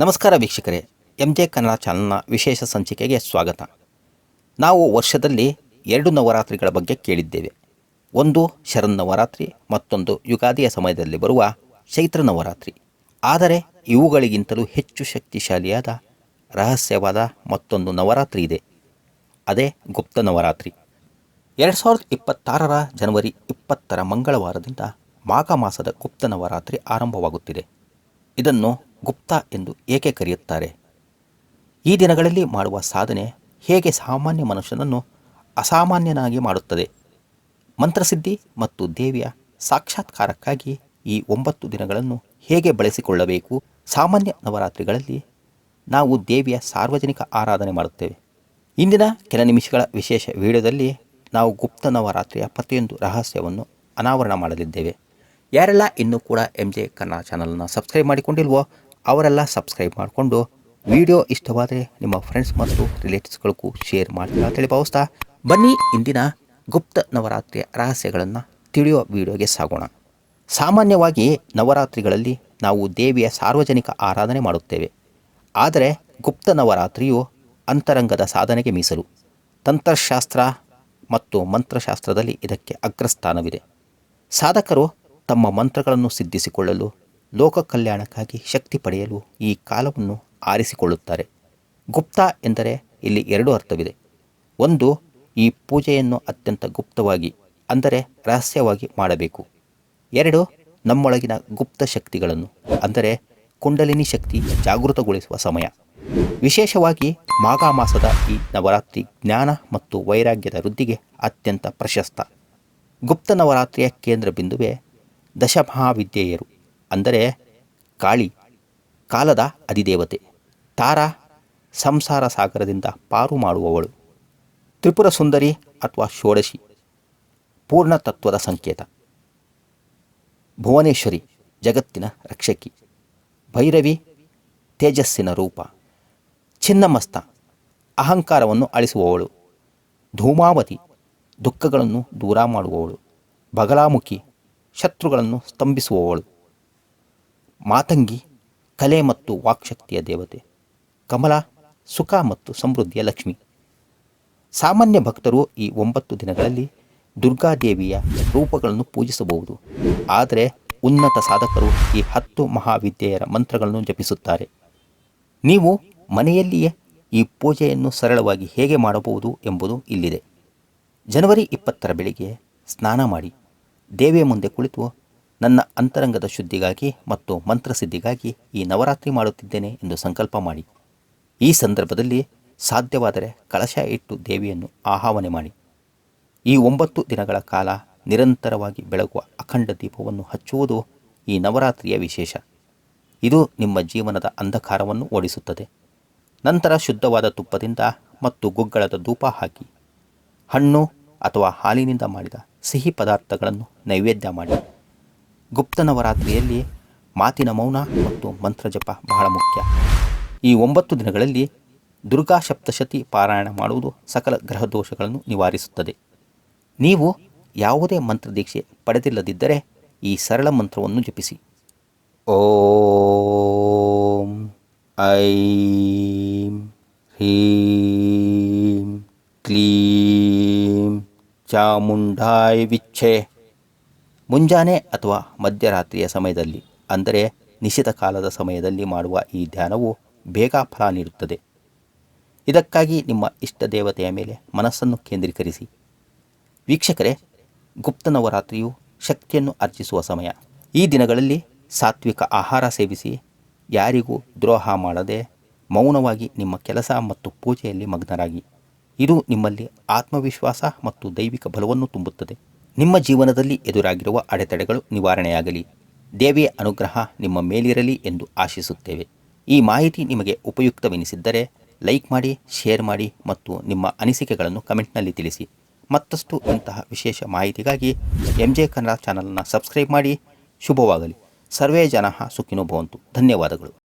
ನಮಸ್ಕಾರ ವೀಕ್ಷಕರೇ M J Kannada ಚಾನಲ್ನ ವಿಶೇಷ ಸಂಚಿಕೆಗೆ ಸ್ವಾಗತ. ನಾವು ವರ್ಷದಲ್ಲಿ ಎರಡು ನವರಾತ್ರಿಗಳ ಬಗ್ಗೆ ಕೇಳಿದ್ದೇವೆ. ಒಂದು ಶರನ್ನವರಾತ್ರಿ ಮತ್ತೊಂದು ಯುಗಾದಿಯ ಸಮಯದಲ್ಲಿ ಬರುವ ಚೈತ್ರ ನವರಾತ್ರಿ. ಆದರೆ ಇವುಗಳಿಗಿಂತಲೂ ಹೆಚ್ಚು ಶಕ್ತಿಶಾಲಿಯಾದ, ರಹಸ್ಯವಾದ ಮತ್ತೊಂದು ನವರಾತ್ರಿ ಇದೆ. ಅದೇ ಗುಪ್ತ ನವರಾತ್ರಿ. ಎರಡು ಸಾವಿರದ ಇಪ್ಪತ್ತಾರರ ಜನವರಿ ಇಪ್ಪತ್ತರ ಮಂಗಳವಾರದಿಂದ ಮಾಘ ಮಾಸದ ಗುಪ್ತ ನವರಾತ್ರಿ ಆರಂಭವಾಗುತ್ತಿದೆ. ಇದನ್ನು ಗುಪ್ತ ಎಂದು ಏಕೆ ಕರೆಯುತ್ತಾರೆ? ಈ ದಿನಗಳಲ್ಲಿ ಮಾಡುವ ಸಾಧನೆ ಹೇಗೆ ಸಾಮಾನ್ಯ ಮನುಷ್ಯನನ್ನು ಅಸಾಮಾನ್ಯನಾಗಿ ಮಾಡುತ್ತದೆ? ಮಂತ್ರಸಿದ್ಧಿ ಮತ್ತು ದೇವಿಯ ಸಾಕ್ಷಾತ್ಕಾರಕ್ಕಾಗಿ ಈ ಒಂಬತ್ತು ದಿನಗಳನ್ನು ಹೇಗೆ ಬಳಸಿಕೊಳ್ಳಬೇಕು? ಸಾಮಾನ್ಯ ನವರಾತ್ರಿಗಳಲ್ಲಿ ನಾವು ದೇವಿಯ ಸಾರ್ವಜನಿಕ ಆರಾಧನೆ ಮಾಡುತ್ತೇವೆ. ಇಂದಿನ ಕೆಲ ನಿಮಿಷಗಳ ವಿಶೇಷ ವಿಡಿಯೋದಲ್ಲಿ ನಾವು ಗುಪ್ತ ನವರಾತ್ರಿಯ ಪ್ರತಿಯೊಂದು ರಹಸ್ಯವನ್ನು ಅನಾವರಣ ಮಾಡಲಿದ್ದೇವೆ. ಯಾರೆಲ್ಲ ಇನ್ನೂ ಕೂಡ ಎಂ ಜೆ ಕನ್ನಡ ಚಾನಲನ್ನು ಸಬ್ಸ್ಕ್ರೈಬ್ ಮಾಡಿಕೊಂಡಿಲ್ವೋ ಅವರೆಲ್ಲ ಸಬ್ಸ್ಕ್ರೈಬ್ ಮಾಡಿಕೊಂಡು ವಿಡಿಯೋ ಇಷ್ಟವಾದರೆ ನಿಮ್ಮ ಫ್ರೆಂಡ್ಸ್ ಮತ್ತು ರಿಲೇಟಿವ್ಸ್ಗಳಿಗೂ ಶೇರ್ ಮಾಡ್ತೀರಾ ಅಂತೇಳಿ ಭಾವಿಸ್ತಾ, ಬನ್ನಿ ಇಂದಿನ ಗುಪ್ತ ನವರಾತ್ರಿಯ ರಹಸ್ಯಗಳನ್ನು ತಿಳಿಯುವ ವಿಡಿಯೋಗೆ ಸಾಗೋಣ. ಸಾಮಾನ್ಯವಾಗಿ ನವರಾತ್ರಿಗಳಲ್ಲಿ ನಾವು ದೇವಿಯ ಸಾರ್ವಜನಿಕ ಆರಾಧನೆ ಮಾಡುತ್ತೇವೆ. ಆದರೆ ಗುಪ್ತ ನವರಾತ್ರಿಯು ಅಂತರಂಗದ ಸಾಧನೆಗೆ ಮೀಸಲು. ತಂತ್ರಶಾಸ್ತ್ರ ಮತ್ತು ಮಂತ್ರಶಾಸ್ತ್ರದಲ್ಲಿ ಇದಕ್ಕೆ ಅಗ್ರಸ್ಥಾನವಿದೆ. ಸಾಧಕರು ತಮ್ಮ ಮಂತ್ರಗಳನ್ನು ಸಿದ್ಧಿಸಿಕೊಳ್ಳಲು ಲೋಕ ಕಲ್ಯಾಣಕ್ಕಾಗಿ ಶಕ್ತಿ ಪಡೆಯಲು ಈ ಕಾಲವನ್ನು ಆರಿಸಿಕೊಳ್ಳುತ್ತಾರೆ. ಗುಪ್ತ ಎಂದರೆ ಇಲ್ಲಿ ಎರಡು ಅರ್ಥವಿದೆ. ಒಂದು, ಈ ಪೂಜೆಯನ್ನು ಅತ್ಯಂತ ಗುಪ್ತವಾಗಿ, ಅಂದರೆ ರಹಸ್ಯವಾಗಿ ಮಾಡಬೇಕು. ಎರಡು, ನಮ್ಮೊಳಗಿನ ಗುಪ್ತ ಶಕ್ತಿಗಳನ್ನು, ಅಂದರೆ ಕುಂಡಲಿನಿ ಶಕ್ತಿ ಜಾಗೃತಗೊಳಿಸುವ ಸಮಯ. ವಿಶೇಷವಾಗಿ ಮಾಘ ಮಾಸದ ಈ ನವರಾತ್ರಿ ಜ್ಞಾನ ಮತ್ತು ವೈರಾಗ್ಯದ ವೃದ್ಧಿಗೆ ಅತ್ಯಂತ ಪ್ರಶಸ್ತ. ಗುಪ್ತ ನವರಾತ್ರಿಯ ಕೇಂದ್ರ ಬಿಂದುವೆ ದಶಮಹಾವಿದ್ಯೆಯರು. ಅಂದರೆ ಕಾಳಿ, ಕಾಲದ ಅಧಿದೇವತೆ, ತಾರಾ, ಸಂಸಾರ ಸಾಗರದಿಂದ ಪಾರು ಮಾಡುವವಳು, ತ್ರಿಪುರ ಸುಂದರಿ ಅಥವಾ ಷೋಡಶಿ, ಪೂರ್ಣ ತತ್ವದ ಸಂಕೇತ. ಭುವನೇಶ್ವರಿ, ಜಗತ್ತಿನ ರಕ್ಷಕಿ. ಭೈರವಿ, ತೇಜಸ್ಸಿನ ರೂಪ. ಚಿನ್ನಮಸ್ತ ಅಹಂಕಾರವನ್ನು ಅಳಿಸುವವಳು. ಧೂಮಾವತಿ, ದುಃಖಗಳನ್ನು ದೂರ ಮಾಡುವವಳು. ಬಗಲಾಮುಖಿ, ಶತ್ರುಗಳನ್ನು ಸ್ತಂಭಿಸುವವಳು. ಮಾತಂಗಿ, ಕಲೆ ಮತ್ತು ವಾಕ್ಶಕ್ತಿಯ ದೇವತೆ, ಕಮಲ, ಸುಖ ಮತ್ತು ಸಮೃದ್ಧಿಯ ಲಕ್ಷ್ಮಿ. ಸಾಮಾನ್ಯ ಭಕ್ತರು ಈ ಒಂಬತ್ತು ದಿನಗಳಲ್ಲಿ ದುರ್ಗಾದೇವಿಯ ರೂಪಗಳನ್ನು ಪೂಜಿಸಬಹುದು. ಆದರೆ ಉನ್ನತ ಸಾಧಕರು ಈ ಹತ್ತು ಮಹಾವಿದ್ಯೆಯರ ಮಂತ್ರಗಳನ್ನು ಜಪಿಸುತ್ತಾರೆ. ನೀವು ಮನೆಯಲ್ಲಿಯೇ ಈ ಪೂಜೆಯನ್ನು ಸರಳವಾಗಿ ಹೇಗೆ ಮಾಡಬಹುದು ಎಂಬುದು ಇಲ್ಲಿದೆ. ಜನವರಿ ಇಪ್ಪತ್ತರ ಬೆಳಿಗ್ಗೆ ಸ್ನಾನ ಮಾಡಿ, ದೇವಿಯ ಮುಂದೆ ಕುಳಿತು ನನ್ನ ಅಂತರಂಗದ ಶುದ್ಧಿಗಾಗಿ ಮತ್ತು ಮಂತ್ರಸಿದ್ಧಿಗಾಗಿ ಈ ನವರಾತ್ರಿ ಮಾಡುತ್ತಿದ್ದೇನೆ ಎಂದು ಸಂಕಲ್ಪ ಮಾಡಿ. ಈ ಸಂದರ್ಭದಲ್ಲಿ ಸಾಧ್ಯವಾದರೆ ಕಳಶ ಇಟ್ಟು ದೇವಿಯನ್ನು ಆಹ್ವಾನೆ ಮಾಡಿ. ಈ ಒಂಬತ್ತು ದಿನಗಳ ಕಾಲ ನಿರಂತರವಾಗಿ ಬೆಳಗುವ ಅಖಂಡ ದೀಪವನ್ನು ಹಚ್ಚುವುದು ಈ ನವರಾತ್ರಿಯ ವಿಶೇಷ. ಇದು ನಿಮ್ಮ ಜೀವನದ ಅಂಧಕಾರವನ್ನು ಓಡಿಸುತ್ತದೆ. ನಂತರ ಶುದ್ಧವಾದ ತುಪ್ಪದಿಂದ ಮತ್ತು ಗುಗ್ಗಳದ ಧೂಪ ಹಾಕಿ. ಹಣ್ಣು ಅಥವಾ ಹಾಲಿನಿಂದ ಮಾಡಿದ ಸಿಹಿ ಪದಾರ್ಥಗಳನ್ನು ನೈವೇದ್ಯ ಮಾಡಿ. ಗುಪ್ತ ನವರಾತ್ರಿಯಲ್ಲಿ ಮಾತಿನ ಮೌನ ಮತ್ತು ಮಂತ್ರಜಪ ಬಹಳ ಮುಖ್ಯ. ಈ ಒಂಬತ್ತು ದಿನಗಳಲ್ಲಿ ದುರ್ಗಾ ಸಪ್ತಶತಿ ಪಾರಾಯಣ ಮಾಡುವುದು ಸಕಲ ಗ್ರಹ ದೋಷಗಳನ್ನು ನಿವಾರಿಸುತ್ತದೆ. ನೀವು ಯಾವುದೇ ಮಂತ್ರದೀಕ್ಷೆ ಪಡೆದಿಲ್ಲದಿದ್ದರೆ ಈ ಸರಳ ಮಂತ್ರವನ್ನು ಜಪಿಸಿ. ಓಂ ಐಂ ಹ್ರೀಂ ಕ್ಲೀಂ ಚಾಮುಂಡಾಯ್ ವಿಚ್ಛೆ ಮುಂಜಾನೆ ಅಥವಾ ಮಧ್ಯರಾತ್ರಿಯ ಸಮಯದಲ್ಲಿ, ಅಂದರೆ ನಿಶ್ಚಿತ ಕಾಲದ ಸಮಯದಲ್ಲಿ ಮಾಡುವ ಈ ಧ್ಯಾನವು ಬೇಗ ಫಲ ನೀಡುತ್ತದೆ. ಇದಕ್ಕಾಗಿ ನಿಮ್ಮ ಇಷ್ಟ ದೇವತೆಯ ಮೇಲೆ ಮನಸ್ಸನ್ನು ಕೇಂದ್ರೀಕರಿಸಿ. ವೀಕ್ಷಕರೇ, ಗುಪ್ತ ನವರಾತ್ರಿಯು ಶಕ್ತಿಯನ್ನು ಅರ್ಜಿಸುವ ಸಮಯ. ಈ ದಿನಗಳಲ್ಲಿ ಸಾತ್ವಿಕ ಆಹಾರ ಸೇವಿಸಿ, ಯಾರಿಗೂ ದ್ರೋಹ ಮಾಡದೆ ಮೌನವಾಗಿ ನಿಮ್ಮ ಕೆಲಸ ಮತ್ತು ಪೂಜೆಯಲ್ಲಿ ಮಗ್ನರಾಗಿ. ಇದು ನಿಮ್ಮಲ್ಲಿ ಆತ್ಮವಿಶ್ವಾಸ ಮತ್ತು ದೈವಿಕ ಬಲವನ್ನು ತುಂಬುತ್ತದೆ. ನಿಮ್ಮ ಜೀವನದಲ್ಲಿ ಎದುರಾಗಿರುವ ಅಡೆತಡೆಗಳು ನಿವಾರಣೆಯಾಗಲಿ. ದೇವಿಯ ಅನುಗ್ರಹ ನಿಮ್ಮ ಮೇಲಿರಲಿ ಎಂದು ಆಶಿಸುತ್ತೇವೆ. ಈ ಮಾಹಿತಿ ನಿಮಗೆ ಉಪಯುಕ್ತವೆನಿಸಿದ್ದರೆ ಲೈಕ್ ಮಾಡಿ, ಶೇರ್ ಮಾಡಿ ಮತ್ತು ನಿಮ್ಮ ಅನಿಸಿಕೆಗಳನ್ನು ಕಮೆಂಟ್ನಲ್ಲಿ ತಿಳಿಸಿ. ಮತ್ತಷ್ಟು ಇಂತಹ ವಿಶೇಷ ಮಾಹಿತಿಗಾಗಿ ಎಂ ಜೆ ಕನ್ನಡ ಚಾನಲನ್ನು ಸಬ್ಸ್ಕ್ರೈಬ್ ಮಾಡಿ. ಶುಭವಾಗಲಿ. ಸರ್ವೇ ಜನ ಸುಖಿನೋ ಭವಂತು. ಧನ್ಯವಾದಗಳು.